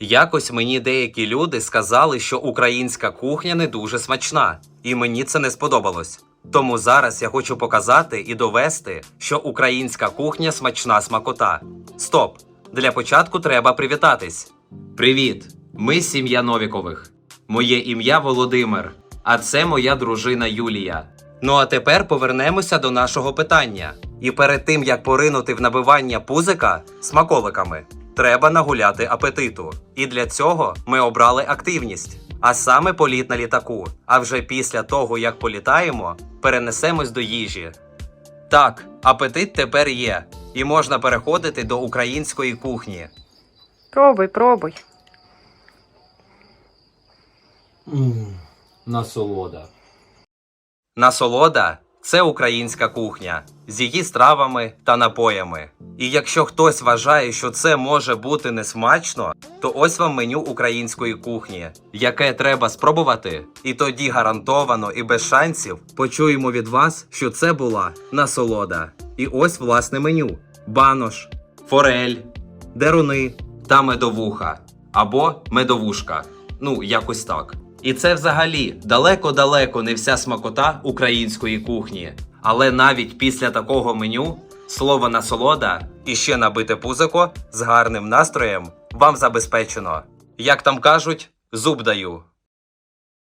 Якось мені деякі люди сказали, що українська кухня не дуже смачна, і мені це не сподобалось. Тому зараз я хочу показати і довести, що українська кухня смачна смакота. Стоп! Для початку треба привітатись. Привіт! Ми сім'я Новікових. Моє ім'я Володимир, а це моя дружина Юлія. Ну а тепер повернемося до нашого питання. І перед тим як поринути в набивання пузика смаколиками, треба нагуляти апетиту. І для цього ми обрали активність, а саме політ на літаку. А вже після того, як політаємо, перенесемось до їжі. Так, апетит тепер є, і можна переходити до української кухні. Пробуй, пробуй. Насолода. Насолода це українська кухня з її стравами та напоями. І якщо хтось вважає, що це може бути несмачно, то ось вам меню української кухні, яке треба спробувати, і тоді гарантовано і без шансів почуємо від вас, що це була насолода. І ось власне меню: банош, форель, деруни та медовуха або медовушка. Ну, якось так. І це взагалі далеко-далеко не вся смакота української кухні. Але навіть після такого меню слово насолода і ще набите пузико з гарним настроєм вам забезпечено. Як там кажуть, зуб даю.